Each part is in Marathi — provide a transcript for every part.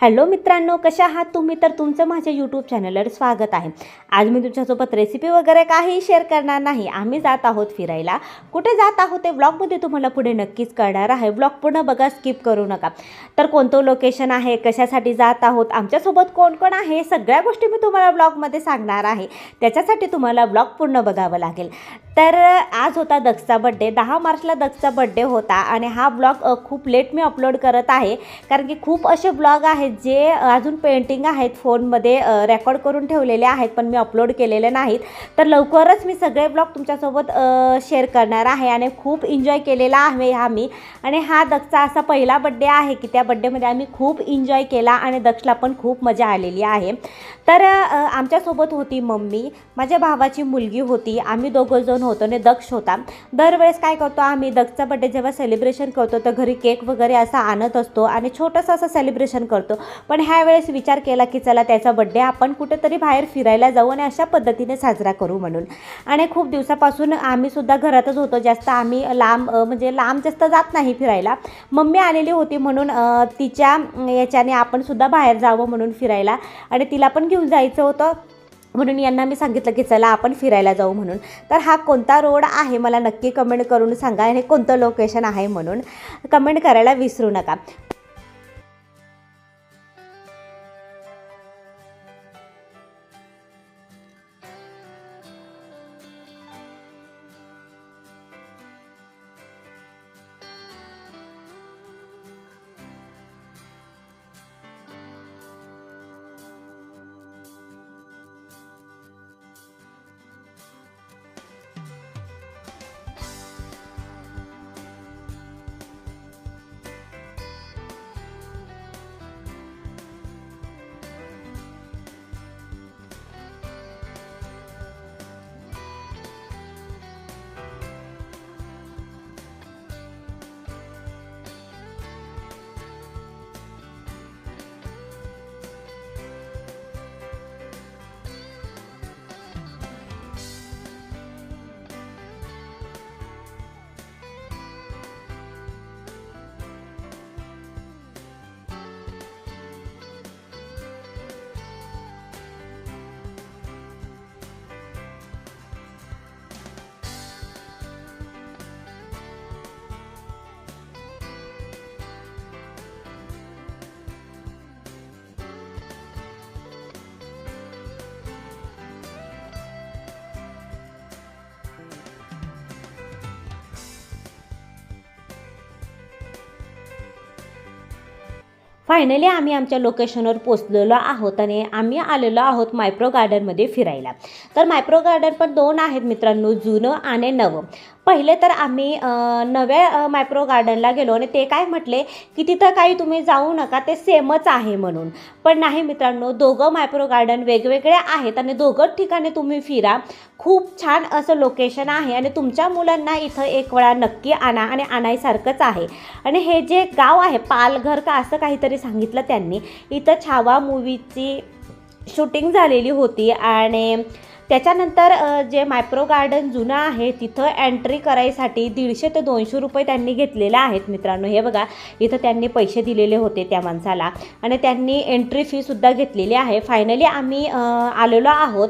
हॅलो मित्रांनो कशा आहात तुम्ही? तर तुमचं माझ्या यूट्यूब चॅनलवर स्वागत आहे. आज मी तुमच्यासोबत रेसिपी वगैरे काही शेअर करणार नाही. आम्ही जात आहोत फिरायला. कुठे जात आहोत ते ब्लॉगमध्ये तुम्हाला पुढे नक्कीच कळणार आहे. ब्लॉग पूर्ण बघा स्किप करू नका. तर कोणतं लोकेशन आहे? कशासाठी जात आहोत? आमच्यासोबत कोण कोण आहे? सगळ्या गोष्टी मी तुम्हाला ब्लॉगमध्ये सांगणार आहे. त्याच्यासाठी तुम्हाला ब्लॉग पूर्ण बघावं लागेल. तर आज होता दक्षचा बड्डे. दहा मार्चला दक्षचा बड्डे होता आणि हा ब्लॉग खूप लेट मी अपलोड करत आहे. कारण की खूप असे ब्लॉग आहेत जे अजून पेंटिंग आहेत फोनमध्ये रेकॉर्ड करून ठेवलेले आहेत पण मी अपलोड केलेले नाहीत. तर लवकरच मी सगळे ब्लॉग तुमच्यासोबत शेअर करणार आहे आणि खूप एन्जॉय केलेला आहे हा मी. आणि हा दक्षचा असा पहिला बड्डे आहे की त्या बड्डेमध्ये आम्ही खूप एन्जॉय केला आणि दक्षला पण खूप मजा आलेली आहे. तर आमच्यासोबत होती मम्मी. माझ्या भावाची मुलगी होती. आम्ही दोघं जण होतो आणि दक्ष होता. दरवेळेस काय करतो आम्ही दक्षचा बड्डे जेव्हा सेलिब्रेशन करतो तर घरी केक वगैरे असा आणत असतो आणि छोटंसं असं सेलिब्रेशन करतो. पण ह्या वेळेस विचार केला की चला त्याचा बड्डे आपण कुठेतरी बाहेर फिरायला जाऊ आणि अशा पद्धतीने साजरा करू म्हणून. आणि खूप दिवसापासून आम्हीसुद्धा घरातच होतो. जास्त आम्ही लांब म्हणजे लांब जास्त जात नाही फिरायला. मम्मी आलेली होती म्हणून तिच्या याच्याने आपण सुद्धा बाहेर जावं म्हणून फिरायला. आणि तिला पण घेऊन जायचं होतं. म्हणून यांना मी सांगितलं की चला आपण फिरायला जाऊ म्हणून. तर हा कोणता रोड आहे मला नक्की कमेंट करून सांगा आणि कोणतं लोकेशन आहे म्हणून कमेंट करायला विसरू नका. फायनली आम्ही आमच्या लोकेशनवर पोचलेलो आहोत आणि आम्ही आलेलो आहोत मायप्रो गार्डनमध्ये फिरायला. तर मायप्रो गार्डन पण दोन आहेत मित्रांनो जुनं आणि नवं. पहिले तर आम्ही नव्या मायप्रो गार्डनला गेलो आणि ते काय म्हटले की तिथं काही तुम्ही जाऊ नका ते सेमच आहे म्हणून. पण नाही मित्रांनो दोघं मायप्रो गार्डन वेगवेगळे आहेत आणि दोघं ठिकाणी तुम्ही फिरा. खूप छान असं लोकेशन आहे आणि तुमच्या मुलांना इथं एक वेळा नक्की आणा आणि आणायसारखंच आहे. आणि हे जे गाव आहे पालघर का असं काहीतरी सांगितलं त्यांनी इथं छावा मूवीची शूटिंग झालेली होती आणि त्याच्यानंतर जे मायप्रो गार्डन जुनं आहे तिथं एंट्री करायसाठी दीडशे ते दोनशे रुपये त्यांनी घेतलेले आहेत मित्रांनो. हे बघा इथं त्यांनी पैसे दिलेले होते त्या माणसाला. आणि त्यांनी एंट्री फीसुद्धा घेतलेली आहे. फायनली आम्ही आलेलो आहोत.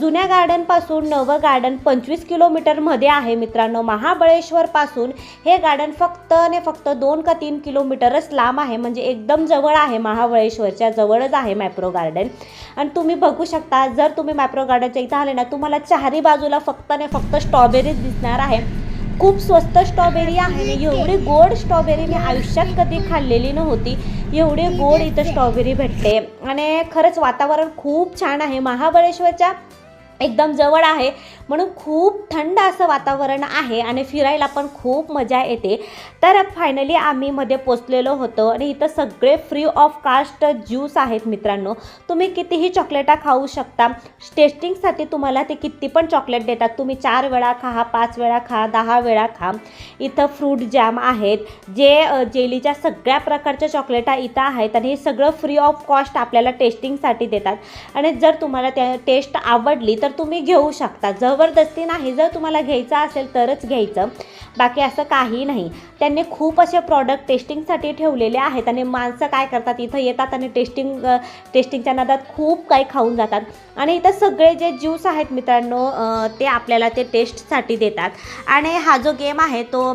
जुन्या गार्डनपासून नवं गार्डन पंचवीस किलोमीटरमध्ये आहे मित्रांनो. महाबळेश्वरपासून हे गार्डन फक्त आणि फक्त दोन का तीन किलोमीटरच लांब आहे. म्हणजे एकदम जवळ आहे महाबळेश्वरच्या जवळच आहे मॅप्रो गार्डन. आणि तुम्ही बघू शकता जर तुम्ही मॅप्रो गार्डनच्या इथं आले ना तुम्हाला चारही बाजूला फक्त आणि फक्त स्ट्रॉबेरीज दिसणार आहे. खूप स्वस्त स्ट्रॉबेरी आहे ना एवढी गोड स्ट्रॉबेरी मी आयुष्यात कधी खाल्लेली नव्हती. एवढी गोड इथं स्ट्रॉबेरी भेटते. आणि खरंच वातावरण खूप छान आहे. महाबळेश्वरच्या एकदम जवळ आहे. म्हणून खूप थंड असं वातावरण आहे आणि फिरायला पण खूप मजा येते. तर फायनली आम्ही मध्ये पोचलेलो होतो आणि इथं सगळे फ्री ऑफ कास्ट ज्यूस आहेत मित्रांनो. तुम्ही कितीही चॉकलेटा खाऊ शकता. टेस्टिंगसाठी तुम्हाला ते किती पण चॉकलेट देतात. तुम्ही चार वेळा खा पाच वेळा खा दहा वेळा खा. इथं फ्रूट जॅम आहेत. जे जेलीच्या सगळ्या प्रकारच्या चॉकलेटा इथं आहेत आणि हे सगळं फ्री ऑफ कॉस्ट आपल्याला टेस्टिंगसाठी देतात. आणि जर तुम्हाला त्या टेस्ट आवडली तर तर तुम्ही घेऊ शकता. जबरदस्ती नाही. जर तुम्हाला घ्यायचं असेल तरच घ्यायचं. बाकी असं काही नाही. त्यांनी खूप असे प्रॉडक्ट टेस्टिंगसाठी ठेवलेले आहेत आणि माणसं काय करतात? इथं येतात आणि टेस्टिंग टेस्टिंगच्या नादात खूप काही खाऊन जातात. आणि इथं सगळे जे ज्यूस आहेत मित्रांनो ते आपल्याला ते टेस्टसाठी देतात. आणि हा जो गेम आहे तो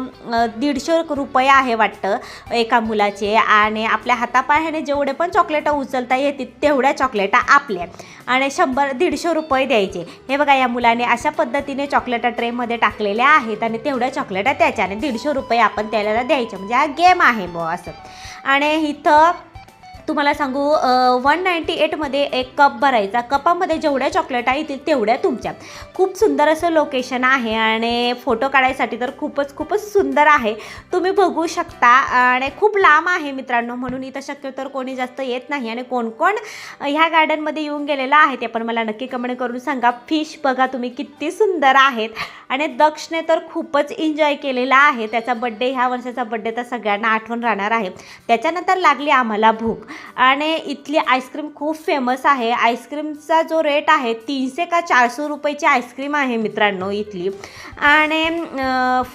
दीडशे रुपये आहे वाटतं एका मुलाचे. आणि आपल्या हातापायाने जेवढे पण चॉकलेटं उचलता येतील तेवढ्या चॉकलेटा आपल्या. आणि शंभर दीडशे रुपये द्यायचे. हे बघा या मुलाने अशा पद्धतीने चॉकलेटा ट्रेमध्ये टाकलेल्या आहेत आणि तेवढ्या चॉकलेटा त्याच्या आणि दीडशे रुपये आपण त्याला द्यायचे. म्हणजे हा गेम आहे बुवा असं. आणि इथं तुम्हाला सांगू वन नाईंटी एटमध्ये एक कप भरायचा. कपामध्ये जेवढ्या चॉकलेट येतील तेवढ्या तुमच्या. खूप सुंदर असं लोकेशन आहे आणि फोटो काढायसाठी तर खूपच खूपच सुंदर आहे. तुम्ही बघू शकता आणि खूप लांब आहे मित्रांनो म्हणून इथं शक्यतो कोणी जास्त येत नाही आणि कोण कोण ह्या गार्डनमध्ये येऊन गेलेलं आहे ते पण मला नक्की कमेंट करून सांगा. फिश बघा तुम्ही किती सुंदर आहेत. आणि दक्षने तर खूपच एन्जॉय केलेला आहे. त्याचा बड्डे ह्या वर्षाचा बड्डे तर सगळ्यांना आठवण राहणार आहे. त्याच्यानंतर लागली आम्हाला भूक. आणि इथली आईस्क्रीम खूप फेमस आहे. आईस्क्रीमचा जो रेट आहे तीनशे का चारशे रुपयाची आईस्क्रीम आहे मित्रांनो इथली. आणि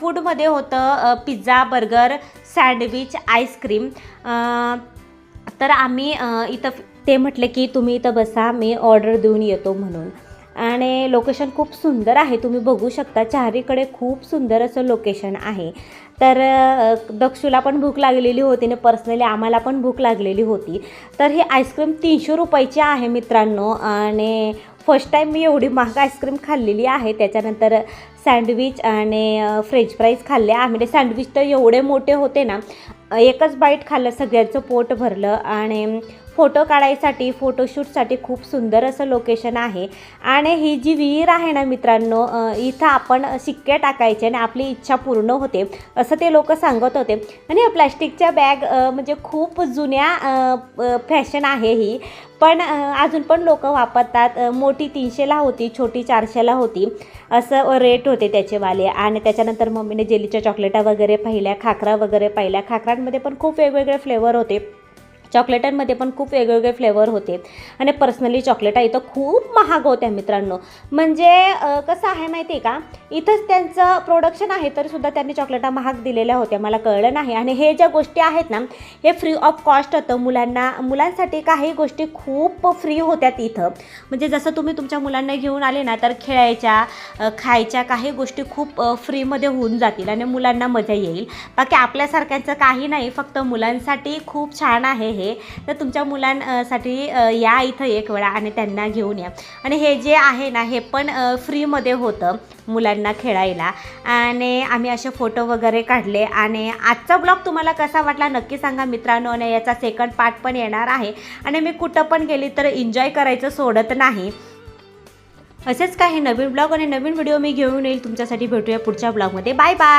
फूडमध्ये होतं पिझ्झा बर्गर सँडविच आईस्क्रीम तर आम्ही इथं ते म्हटले की तुम्ही इथं बसा मी ऑर्डर देऊन येतो म्हणून. आणि लोकेशन खूप सुंदर आहे. तुम्ही बघू शकता चारीकडे खूप सुंदर असं लोकेशन आहे. तर दक्षूला पण भूक लागलेली होती आणि पर्सनली आम्हाला पण भूक लागलेली होती. तर ही आईस्क्रीम तीनशे रुपयाची आहे मित्रांनो. आणि फर्स्ट टाईम मी एवढी महाग आईस्क्रीम खाल्लेली आहे. त्याच्यानंतर सँडविच आणि फ्रेंच फ्राईज खाल्ले आम्ही ते सँडविच तर एवढे मोठे होते ना एकच बाईट खाल्लं सगळ्यांचं पोट भरलं. आणि फोटो काढायसाठी फोटोशूटसाठी खूप सुंदर असं लोकेशन आहे. आणि ही जी विहीर आहे ना मित्रांनो इथं आपण शिक्के टाकायचे आणि आपली इच्छा पूर्ण होते असं ते लोक सांगत होते. आणि प्लॅस्टिकच्या बॅग म्हणजे खूप जुन्या फॅशन आहे ही. पण अजून पण लोक वापरतात मोठी तीनशेला होती छोटी चारशेला होती असं रेट होते त्याचेवाले. आणि त्याच्यानंतर मम्मीने जेलीच्या चॉकलेटा वगैरे पाहिल्या खाकरा वगैरे पाहिल्या. खाकरांमध्ये पण खूप वेगवेगळे फ्लेवर होते. चॉकलेटांमध्ये पण खूप वेगवेगळे फ्लेवर होते. आणि पर्सनली चॉकलेटा इथं खूप महाग होत्या मित्रांनो. म्हणजे कसं आहे माहिती आहे का? इथंच त्यांचं प्रोडक्शन आहे तरी सुद्धा त्यांनी चॉकलेटा महाग दिलेल्या होत्या. मला कळलं नाही. आणि हे ज्या गोष्टी आहेत ना हे फ्री ऑफ कॉस्ट होतं मुलांना. मुलांसाठी काही गोष्टी खूप फ्री होत्या इथं. म्हणजे जसं तुम्ही तुमच्या मुलांना घेऊन आले ना तर खेळायच्या खायच्या काही गोष्टी खूप फ्रीमध्ये होऊन जातील आणि मुलांना मजा येईल. बाकी आपल्यासारख्यांचं काही नाही फक्त मुलांसाठी खूप छान आहे आहे तर तुमच्या मुलांसाठी या इथं एक वेळा आणि त्यांना घेऊन या. आणि हे जे आहे ना हे पण फ्रीमध्ये होतं मुलांना खेळायला. आणि आम्ही असे फोटो वगैरे काढले. आणि आजचा ब्लॉग तुम्हाला कसा वाटला नक्की सांगा मित्रांनो. आणि याचा सेकंड पार्ट पण येणार आहे. आणि मी कुठं पण गेली तर एन्जॉय करायचं सोडत नाही. असेच काही नवीन ब्लॉग आणि नवीन व्हिडिओ मी घेऊन येईल. तुमच्यासाठी भेटूया पुढच्या ब्लॉगमध्ये. Bye bye